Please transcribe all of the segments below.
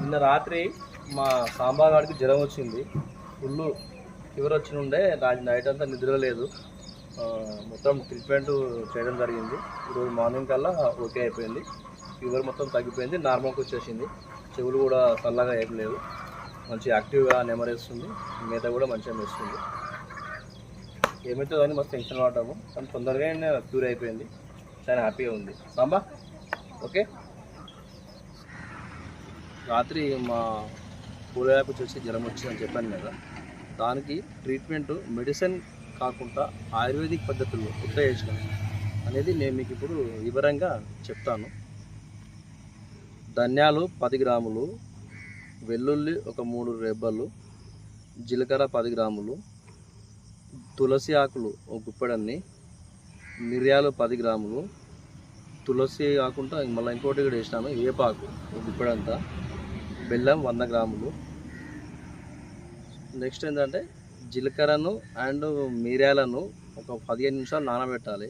నిన్న రాత్రి మా సాంబాగాడికి జ్వరం వచ్చింది. ఫుల్ ఫీవర్ వచ్చి ఉండే రాత్రి నైట్ అంతా నిద్ర లేదు. మొత్తం ట్రీట్మెంట్ చేయడం జరిగింది. ఈరోజు మార్నింగ్ కల్లా ఓకే అయిపోయింది. ఫీవర్ మొత్తం తగ్గిపోయింది. నార్మల్కి వచ్చేసింది. చెవులు కూడా చల్లగా ఏం లేవు. మంచి యాక్టివ్గా నెమరేస్తుంది మేత కూడా మంచిగా మేస్తుంది. ఏమవుతుందో అని మస్తు టెన్షన్ పడ్డాము. కానీ తొందరగా క్యూర్ అయిపోయింది. చాలా హ్యాపీగా ఉంది. సాంబా ఓకే? రాత్రి మా పూలయాకు వచ్చేసి జ్వరం వచ్చిందని చెప్పాను కదా దానికి ట్రీట్మెంట్ మెడిసిన్ కాకుండా ఆయుర్వేదిక్ పద్ధతుల్లో ఎట్లా చేసిన అనేది నేను మీకు ఇప్పుడు వివరంగా చెప్తాను. ధనియాలు పది గ్రాములు వెల్లుల్లి ఒక మూడు రెబ్బలు జీలకర్ర పది గ్రాములు తులసి ఆకులు ఒక గుప్పెడన్ని మిరియాలు పది గ్రాములు తులసి కాకుండా మళ్ళీ ఇంకోటి కూడా వేసినాను వేపాకు ఒక గుప్పెడంతా. బెల్లం వంద గ్రాములు. నెక్స్ట్ ఏంటంటే జీలకర్రను అండ్ మిరియాలను ఒక పదిహేను నిమిషాలు నానబెట్టాలి.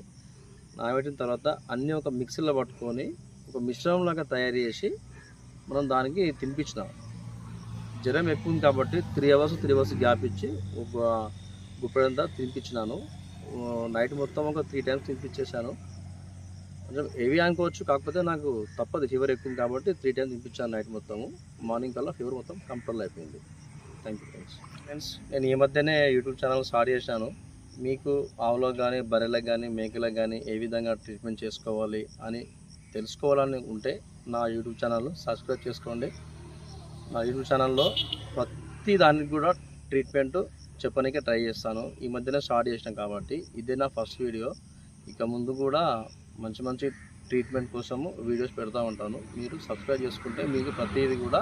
నానబెట్టిన తర్వాత అన్నీ ఒక మిక్సీలో పట్టుకొని ఒక మిశ్రమంలాగా తయారు చేసి మనం దానికి తినిపించినాం. జ్వరం ఎక్కువ ఉంది కాబట్టి three hours three hours gap ఇచ్చి ఒక గుప్పెడంతా తినిపించినాను. నైట్ మొత్తం ఒక త్రీ టైమ్స్ తినిపించేశాను. కొంచెం హెవీ అనుకోవచ్చు కాకపోతే నాకు తప్పదు ఫీవర్ ఎక్కువ కాబట్టి త్రీ టైమ్స్ తినిపించాను నైట్ మొత్తము. మార్నింగ్ కల్లా ఫీవర్ మొత్తం కంట్రోల్ అయిపోయింది. థ్యాంక్ యూ ఫ్రెండ్స్ ఫ్రెండ్స్ నేను ఈ మధ్యనే యూట్యూబ్ ఛానల్ స్టార్ట్ చేశాను. మీకు ఆవులకు కానీ బర్రెలకు కానీ మేకలకు కానీ ఏ విధంగా ట్రీట్మెంట్ చేసుకోవాలి అని తెలుసుకోవాలని ఉంటే నా యూట్యూబ్ ఛానల్ సబ్స్క్రైబ్ చేసుకోండి. నా యూట్యూబ్ ఛానల్లో ప్రతి దానికి కూడా ట్రీట్మెంట్ చెప్పడానికి ట్రై చేస్తాను. ఈ మధ్యనే స్టార్ట్ చేసినాం కాబట్టి ఇదే నా ఫస్ట్ వీడియో ఇక ముందు కూడా మంచి మంచి ట్రీట్మెంట్ కోసము వీడియోస్ పెడతా ఉంటాను. మీరు సబ్స్క్రైబ్ చేసుకుంటే మీకు ప్రతిదీ కూడా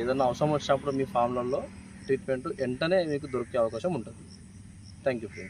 ఏదైనా అవసరం వచ్చినప్పుడు మీ ఫామ్లలో ట్రీట్మెంట్ వెంటనే మీకు దొరికే అవకాశం ఉంటుంది. Thank you friends